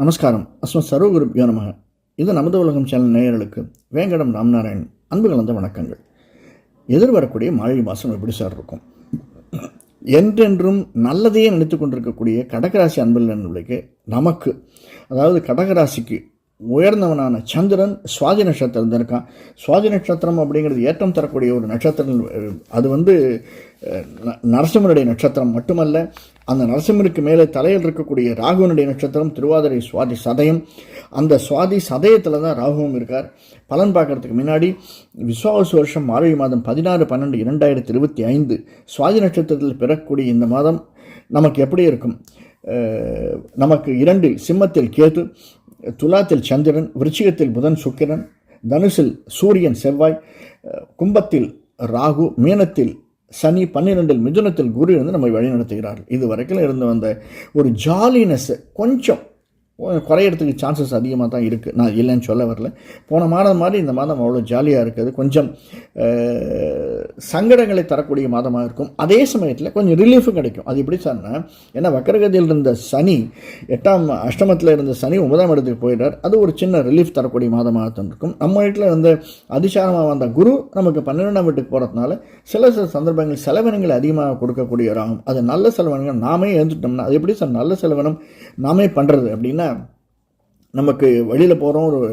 நமஸ்காரம். அஸ்மத் சர்வகுருப்யோ நமக. இது நமது உலகம் சேனல் நேயர்களுக்கு வேங்கடம் ராம்நாராயண் அன்பு கலந்த வணக்கங்கள். எதிர்வரக்கூடிய மாழி மாதம் எப்படி சார் இருக்கும்? என்றென்றும் நல்லதையே நினைத்து கொண்டிருக்கக்கூடிய கடகராசி அன்பர்கள் என்பதுக்கு நமக்கு அதாவது கடகராசிக்கு உயர்ந்தவனான சந்திரன் சுவாதி நட்சத்திரம் இருக்கான். சுவாதி நட்சத்திரம் அப்படிங்கிறது ஏற்றம் தரக்கூடிய ஒரு நட்சத்திரம். அது வந்து நரசிம்மனுடைய நட்சத்திரம் மட்டுமல்ல அந்த நரசிம்மனுக்கு மேலே தலையில் இருக்கக்கூடிய ராகுவனுடைய நட்சத்திரம் திருவாதிரை சுவாதி சதயம். அந்த சுவாதி சதயத்தில் தான் ராகுவும் இருக்கார். பலன் பார்க்கறதுக்கு முன்னாடி விஸ்வாவசு வருஷம் மார்கழி மாதம் பதினாறு பன்னெண்டு இரண்டாயிரத்தி இருபத்தி ஐந்து சுவாதி நட்சத்திரத்தில் பிறக்கக்கூடிய இந்த மாதம் நமக்கு எப்படி இருக்கும்? நமக்கு இரண்டில் சிம்மத்தில் கேது துலாத்தில் சந்திரன் விருச்சிகத்தில் புதன் சுக்கிரன் தனுசில் சூரியன் செவ்வாய் கும்பத்தில் ராகு மீனத்தில் சனி பன்னிரெண்டில் மிதுனத்தில் குரு இருந்து நம்மை வழிநடத்துகிறார்கள். இது வரைக்கும் இருந்து வந்த ஒரு ஜாலினஸ் கொஞ்சம் குறையறதுக்கு சான்சஸ் அதிகமாக தான் இருக்குது நான் இல்லைன்னு சொல்ல வரல. போன மாதம் மாதிரி இந்த மாதம் அவ்வளோ ஜாலியாக இருக்குது. கொஞ்சம் சங்கடங்களை தரக்கூடிய மாதமாக இருக்கும். அதே சமயத்தில் கொஞ்சம் ரிலீஃபும் கிடைக்கும். அது எப்படி சார்னா ஏன்னா வக்கரகதியில் இருந்த சனி எட்டாம் அஷ்டமத்தில் இருந்த சனி ஒன்பதாம் இடத்துக்கு போயிட்டார் அது ஒரு சின்ன ரிலீஃப் தரக்கூடிய மாதமாக தான் இருக்கும். நம்ம வீட்டில் இருந்த அதிசாரமாக வந்த குரு நமக்கு பன்னிரெண்டாம் வீட்டுக்கு போகிறதுனால சில சில சந்தர்ப்பங்கள் செலவினங்கள் அதிகமாக கொடுக்கக்கூடியவராகும். அது நல்ல செலவினங்கள் நாமே எழுந்துட்டோம்னா அது எப்படி சார் நல்ல செலவினம் நாமே பண்ணுறது அப்படின்னா நமக்கு வெளியில் போகிறோம் ஒரு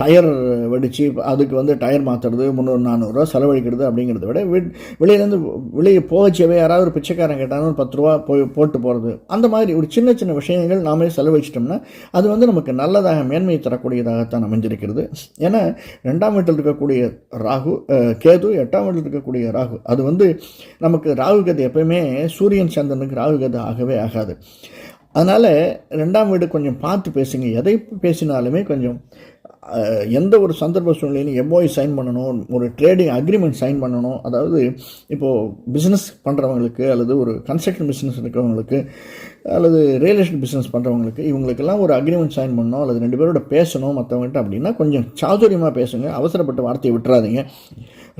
டயர் வெடித்து அதுக்கு வந்து டயர் மாற்றுறது முந்நூறு நானூறுரூவா செலவழிக்கிறது அப்படிங்கிறத விட வீட் வெளியிலேருந்து வெளியே போகச்சவே யாராவது ஒரு பிச்சைக்காரன் கேட்டாலும் ஒரு பத்து ரூபா போய் போட்டு போகிறது அந்த மாதிரி ஒரு சின்ன சின்ன விஷயங்கள் நாமே செலவழிச்சிட்டோம்னா அது வந்து நமக்கு நல்லதாக மேன்மையை தரக்கூடியதாகத்தான் அமைஞ்சிருக்கிறது. ஏன்னா ரெண்டாம் வீட்டில் இருக்கக்கூடிய ராகு கேது எட்டாம் வீட்டில் இருக்கக்கூடிய ராகு அது வந்து நமக்கு ராகு கதை எப்பயுமே சூரியன் சந்திரனுக்கு ராகு கதை ஆகவே ஆகாது. அதனால் ரெண்டாம் வீடு கொஞ்சம் பார்த்து பேசுங்க. எதை பேசினாலுமே கொஞ்சம் எந்த ஒரு சந்தர்ப்ப சூழ்நிலையிலும் எம்ஓஐ சைன் பண்ணணும் ஒரு ட்ரேடிங் அக்ரிமெண்ட் சைன் பண்ணணும். அதாவது இப்போது பிஸ்னஸ் பண்ணுறவங்களுக்கு அல்லது ஒரு கன்ஸ்ட்ரக்ஷன் பிஸ்னஸ் இருக்கிறவங்களுக்கு அல்லது ரியல் எஸ்டேட் பிஸ்னஸ் பண்ணுறவங்களுக்கு இவங்களுக்கெல்லாம் ஒரு அக்ரிமெண்ட் சைன் பண்ணணும் அல்லது ரெண்டு பேரோட பேசணும் மற்றவங்ககிட்ட அப்படின்னா கொஞ்சம் சாதுரியமாக பேசுங்க. அவசரப்பட்ட வார்த்தையை விட்டுறாதீங்க.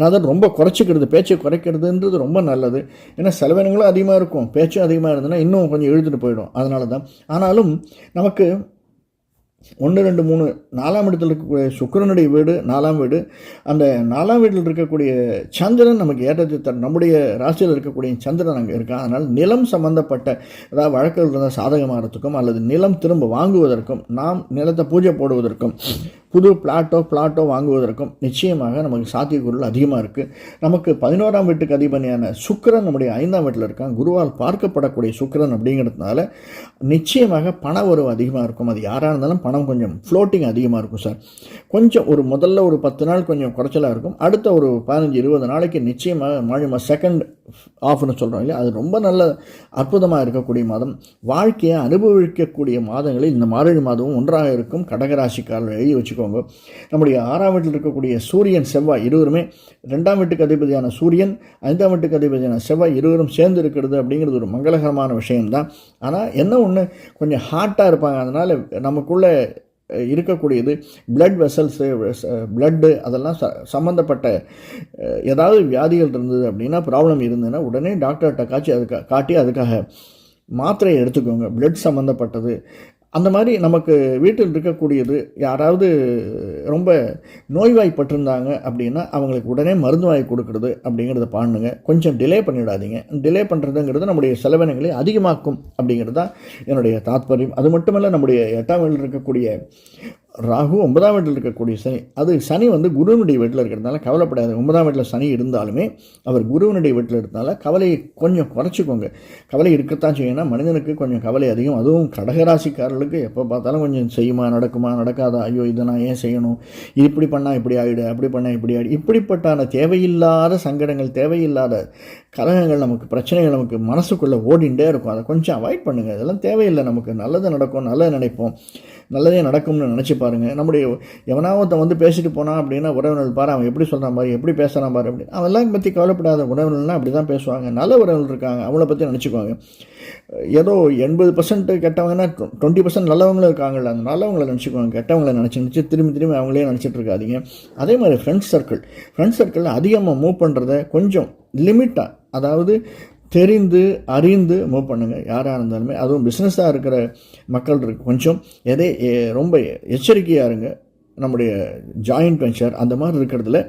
அதாவது ரொம்ப குறைச்சிக்கிறது பேச்சை குறைக்கிறதுன்றது ரொம்ப நல்லது. ஏன்னா செலவினங்களும் அதிகமாக இருக்கும் பேச்சும் அதிகமாக இருந்ததுன்னா இன்னும் கொஞ்சம் இழுத்துட்டு போயிடும். அதனால தான் ஆனாலும் நமக்கு ஒன்று ரெண்டு மூணு நாலாம் இடத்துல இருக்கக்கூடிய சுக்கரனுடைய வீடு நாலாம் வீடு அந்த நாலாம் வீட்டில் இருக்கக்கூடிய சந்திரன் நமக்கு ஏற்றத்தை தரும். நம்முடைய ராசியில் இருக்கக்கூடிய சந்திரன் அங்கே இருக்கா? அதனால் நிலம் சம்பந்தப்பட்ட ஏதாவது வழக்குகள் இருந்தால் சாதகமாகறதுக்கும் அல்லது நிலம் திரும்ப வாங்குவதற்கும் நாம் நிலத்தை பூஜை போடுவதற்கும் புது பிளாட்டோ பிளாட்டோ வாங்குவதற்கும் நிச்சயமாக நமக்கு சாத்தியக்கூறுகள் அதிகமாக இருக்குது நமக்கு பதினோராம் வீட்டுக்கு அதிபதியான சுக்கரன் நம்முடைய ஐந்தாம் வீட்டில் இருக்கான். குருவால் பார்க்கப்படக்கூடிய சுக்கரன் அப்படிங்கிறதுனால நிச்சயமாக பண வரவு அதிகமாக இருக்கும். அது யாராக இருந்தாலும் பணம் கொஞ்சம் ஃப்ளோட்டிங் அதிகமாக இருக்கும் சார் கொஞ்சம் ஒரு முதல்ல ஒரு பத்து நாள் கொஞ்சம் குறைச்சலாக இருக்கும். அடுத்த ஒரு பதினஞ்சு இருபது நாளைக்கு நிச்சயமாக மாநில செகண்ட் ஆஃப்னு சொல்கிறோம் இல்லையா? அது ரொம்ப நல்ல அற்புதமாக இருக்கக்கூடிய மாதம். வாழ்க்கையை அனுபவிக்கக்கூடிய மாதங்களில் இந்த மாரழி மாதமும் ஒன்றாக இருக்கும். கடகராசிக்காரர்கள் எழுதி வச்சுக்கோங்க. நம்முடைய ஆறாம் வீட்டில் இருக்கக்கூடிய சூரியன் செவ்வாய் இருவருமே ரெண்டாம் வீட்டுக்கு அதிபதியான சூரியன் ஐந்தாம் வீட்டுக்கு அதிபதியான செவ்வாய் இருவரும் சேர்ந்து இருக்கிறது அப்படிங்கிறது ஒரு மங்களகரமான விஷயம்தான். ஆனால் என்ன ஒன்று கொஞ்சம் ஹார்ட்டாக இருப்பாங்க. அதனால் நமக்குள்ளே இருக்கக்கூடியது பிளட் வெசல்ஸு பிளட்டு அதெல்லாம் ச சம்மந்தப்பட்ட ஏதாவது வியாதிகள் இருந்தது அப்படின்னா ப்ராப்ளம் இருந்ததுன்னா உடனே டாக்டர்கிட்ட காட்சி அதுக்காக காட்டி அதுக்காக மாத்திரையை எடுத்துக்கோங்க. பிளட் சம்மந்தப்பட்டது அந்த மாதிரி நமக்கு வீட்டில் இருக்கக்கூடியது யாராவது ரொம்ப நோய்வாய்ப்பட்டிருந்தாங்க அப்படின்னா அவங்களுக்கு உடனே மருந்து வாங்கி கொடுக்கறது அப்படிங்கிறத பண்ணுங்க. கொஞ்சம் டிலே பண்ணிடாதீங்க. டிலே பண்ணுறதுங்கிறது நம்முடைய செலவினங்களை அதிகமாக்கும் அப்படிங்கிறது தான் என்னுடைய தாத்பரியம். அது மட்டுமல்ல நம்முடைய எட்டாம் வீட்டில் இருக்கக்கூடிய ராகு ஒன்பதாம் வீட்டில் இருக்கக்கூடிய சனி அது சனி வந்து குருவனுடைய வீட்டில் இருக்கிறதுனால கவலைப்படாது. ஒன்பதாம் வீட்டில் சனி இருந்தாலுமே அவர் குருவனுடைய வீட்டில் இருந்தால கவலையை கொஞ்சம் குறைச்சிக்கோங்க. கவலை இருக்கத்தான் செய்யணும் மனிதனுக்கு கொஞ்சம் கவலை அதிகம். அதுவும் கடகராசிக்காரர்களுக்கு எப்போ பார்த்தாலும் கொஞ்சம் செய்யுமா நடக்குமா நடக்காதா? ஐயோ இதை நான் ஏன் செய்யணும்? இப்படி பண்ணால் இப்படி ஆகிடு அப்படி பண்ணால் இப்படி ஆகிடு இப்படிப்பட்டான தேவையில்லாத சங்கடங்கள் தேவையில்லாத கலகங்கள் நமக்கு பிரச்சனைகள் நமக்கு மனசுக்குள்ளே ஓடிண்டே இருக்கும். அதை கொஞ்சம் அவாய்ட் பண்ணுங்கள் இதெல்லாம் தேவையில்லை நமக்கு. நல்லது நடக்கும் நல்லது நினைப்போம். நல்லதே நடக்கும்னு நினச்சிப்பா பாருங்கள் நம்முடைய எவனாவத்த வந்து பேசிட்டு போனான் அப்படின்னா உறவினர் பாரு அவன் எப்படி சொல்கிறான் பாரு எப்படி பேசுகிறான் பாரு அப்படி அவெல்லாம் பற்றி கவலைப்படாத உறவினர்கள்லாம் அப்படி தான் பேசுவாங்க. நல்ல உறவினர் இருக்காங்க. அவங்கள பற்றி நினச்சிக்குவாங்க. ஏதோ எண்பது பர்சன்ட் கெட்டவங்கன்னா டுவெண்ட்டி பர்சன்ட் நல்லவங்களும் இருக்காங்கல்ல அந்த நல்லவங்களை நினச்சிக்குவாங்க. கெட்டவங்களை நினச்சி நினச்சி திரும்பி திரும்பி அவங்களே நினச்சிட்டு இருக்காதிங்க. அதே மாதிரி ஃப்ரெண்ட்ஸ் சர்க்கிள் ஃப்ரெண்ட்ஸ் சர்க்கிளில் அதிகமாக மூவ் பண்ணுறத கொஞ்சம் லிமிட்டாக அதாவது தெரிந்து அறிந்து மூவ் பண்ணுங்கள் யாராக இருந்தாலுமே அதுவும் பிஸ்னஸாக இருக்கிற மக்கள் இருக்கு. கொஞ்சம் எதை ரொம்ப எச்சரிக்கையாக இருங்க. நம்முடைய ஜாயிண்ட் வெஞ்சர் அந்த மாதிரி இருக்கிறதுல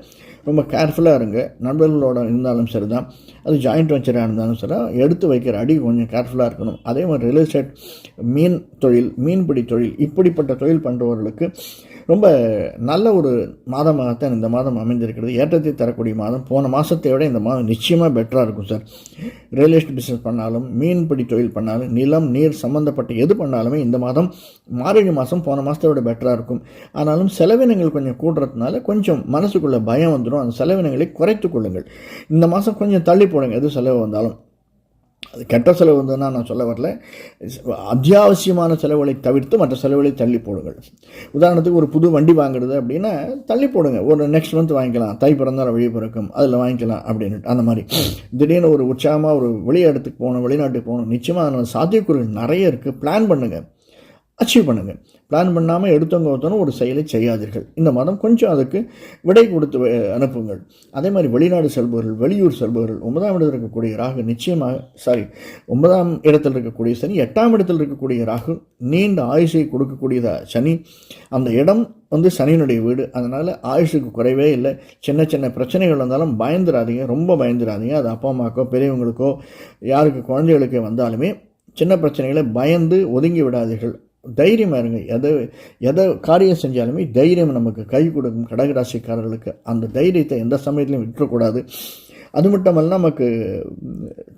ரொம்ப கேர்ஃபுல்லாக இருங்க. நண்பர்களோட இருந்தாலும் சரி தான் அது ஜாயிண்ட் வெஞ்சராக இருந்தாலும் சரி தான் எடுத்து வைக்கிற அடி கொஞ்சம் கேர்ஃபுல்லாக இருக்கணும். அதே மாதிரி ரியல் எஸ்டேட் மீன் தொழில் மீன்பிடி தொழில் இப்படிப்பட்ட தொழில் பண்ணுறவர்களுக்கு ரொம்ப நல்ல ஒரு மாதமாகத்தான் இந்த மாதம் அமைந்திருக்கிறது. ஏற்றத்தை தரக்கூடிய மாதம். போன மாதத்தை விட இந்த மாதம் நிச்சயமாக பெட்டராக இருக்கும் சார் ரியல் எஸ்டேட் பிஸ்னஸ் பண்ணாலும் மீன்பிடி தொழில் பண்ணாலும் நிலம் நீர் சம்மந்தப்பட்ட எது பண்ணாலுமே இந்த மாதம் மார்கழி மாதம் போன மாதத்தை விட பெட்டராக இருக்கும். ஆனாலும் செலவினங்கள் கொஞ்சம் கூடுறதுனால கொஞ்சம் மனசுக்குள்ளே பயம் வந்துடும் அந்த செலவினங்களை குறைத்து கொள்ளுங்கள். இந்த மாதம் கொஞ்சம் தள்ளி போடுங்க எது செலவு வந்தாலும். அது கெட்ட செலவு வந்ததுன்னா நான் சொல்ல வரல. அத்தியாவசியமான செலவுகளை தவிர்த்து மற்ற செலவுகளை தள்ளி போடுங்கள். உதாரணத்துக்கு ஒரு புது வண்டி வாங்குறது அப்படின்னா தள்ளி போடுங்க. ஒரு நெக்ஸ்ட் மந்த் வாங்கிக்கலாம். தை பிறந்தால் வழி பிறக்கும். அதில் வாங்கிக்கலாம் அப்படின்ட்டு அந்த மாதிரி. திடீர்னு ஒரு உற்சாகமாக ஒரு வெளி இடத்துக்கு போகணும் வெளிநாட்டுக்கு போகணும். நிச்சயமாக அதில் சாத்தியக்கூறுகள் நிறைய இருக்குது பிளான் பண்ணுங்கள் அச்சீவ் பண்ணுங்கள் பிளான் பண்ணாமல் எடுத்தவங்க ஒருத்தனும் ஒரு செயலை செய்யாதீர்கள். இந்த மாதம் கொஞ்சம் அதுக்கு விடை கொடுத்து அனுப்புங்கள். அதே மாதிரி வெளிநாடு செல்பவர்கள் வெளியூர் செல்பவர்கள் ஒன்பதாம் இடத்தில் இருக்கக்கூடிய ராகு நிச்சயமாக சாரி ஒன்பதாம் இடத்தில் இருக்கக்கூடிய சனி எட்டாம் இடத்தில் இருக்கக்கூடிய ராகு நீண்ட ஆயுஷை கொடுக்கக்கூடியதா? சனி அந்த இடம் வந்து சனியினுடைய வீடு. அதனால் ஆயுஷுக்கு குறைவே இல்லை. சின்ன சின்ன பிரச்சனைகள் வந்தாலும் பயந்துடாதீங்க ரொம்ப பயந்துடாதீங்க அது அப்பா அம்மாக்கோ பெரியவங்களுக்கோ யாருக்கு குழந்தைகளுக்கு வந்தாலுமே சின்ன பிரச்சனைகளை பயந்து ஒதுங்கி விடாதீர்கள். தைரியமாக இருங்க எதை எதை காரியம் செஞ்சாலுமே தைரியம் நமக்கு கை கொடுக்கும் கடகராசிக்காரர்களுக்கு. அந்த தைரியத்தை எந்த சமயத்திலையும் விட்டுறக்கூடாது. அது மட்டுமல்ல நமக்கு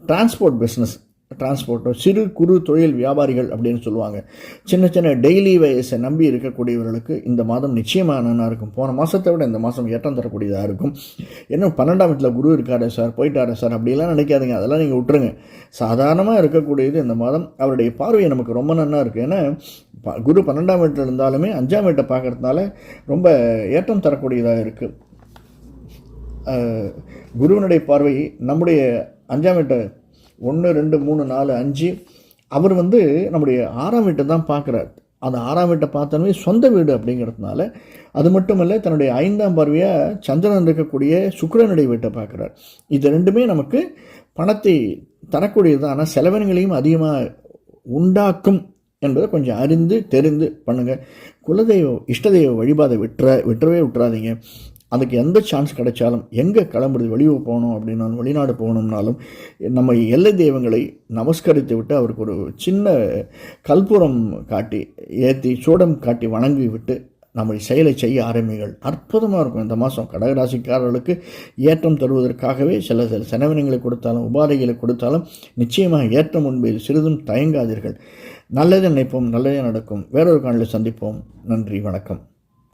டிரான்ஸ்போர்ட் பிஸ்னஸ் டிரான்ஸ்போர்ட்டோ சிறு குறு தொழில் வியாபாரிகள் அப்படின்னு சொல்லுவாங்க. சின்ன சின்ன டெய்லி வயசை நம்பி இருக்கக்கூடியவர்களுக்கு இந்த மாதம் நிச்சயமாக நல்லா இருக்கும். போன மாதத்தை விட இந்த மாதம் ஏற்றம் தரக்கூடியதாக இருக்கும். இன்னும் பன்னெண்டாம் வீட்டில் குரு இருக்காரு சார் போயிட்டாரு சார் அப்படிலாம் நினைக்காதீங்க. அதெல்லாம் நீங்கள் விட்டுருங்க. சாதாரணமாக இருக்கக்கூடியது இந்த மாதம் அவருடைய பார்வை நமக்கு ரொம்ப நன்னாக இருக்குது ஏன்னா ப- குரு பன்னெண்டாம் வீட்டில் இருந்தாலுமே அஞ்சாம் வீட்டை பார்க்கறதுனால ரொம்ப ஏற்றம் தரக்கூடியதாக இருக்குது குருவினுடைய பார்வை நம்முடைய அஞ்சாம் வீட்டை ஒன்று ரெண்டு மூணு நாலு அஞ்சு. அவர் வந்து நம்முடைய ஆறாம் வீட்டை தான் பார்க்குறார். அந்த ஆறாம் வீட்டை பார்த்தாலுமே சொந்த வீடு அப்படிங்கிறதுனால அது மட்டுமல்ல தன்னுடைய ஐந்தாம் பார்வையாக சந்திரன் இருக்கக்கூடிய சுக்கரனுடைய வீட்டை பார்க்குறார். இது ரெண்டுமே நமக்கு பணத்தை தரக்கூடியது ஆனால் செலவினங்களையும் அதிகமாக உண்டாக்கும் என்பதை கொஞ்சம் அறிந்து தெரிந்து பண்ணுங்கள் குலதெய்வ இஷ்டதெய்வ வழிபாதை விட்டுற விட்டுறவே விட்டுறாதீங்க. அதுக்கு எந்த சான்ஸ் கிடைச்சாலும் எங்கே கிளம்புறது வெளியூர் போகணும் அப்படின்னாலும் வெளிநாடு போகணும்னாலும் நம்ம எல்லை தெய்வங்களை நமஸ்கரித்து விட்டு அவருக்கு ஒரு சின்ன கற்பூரம் காட்டி ஏற்றி சூடம் காட்டி வணங்கி விட்டு நம்ம செயலை செய்ய ஆரம்பிகள் அற்புதமாக இருக்கும். இந்த மாதம் கடகராசிக்காரர்களுக்கு ஏற்றம் தருவதற்காகவே சில சில செலவினங்களை கொடுத்தாலும் உபாதைகளை கொடுத்தாலும் நிச்சயமாக ஏற்றம் உண்மையில் சிறிதும் தயங்காதீர்கள். நல்லதை நினைப்போம் நல்லதே நடக்கும். வேறொரு காணொளியில் சந்திப்போம். நன்றி வணக்கம்.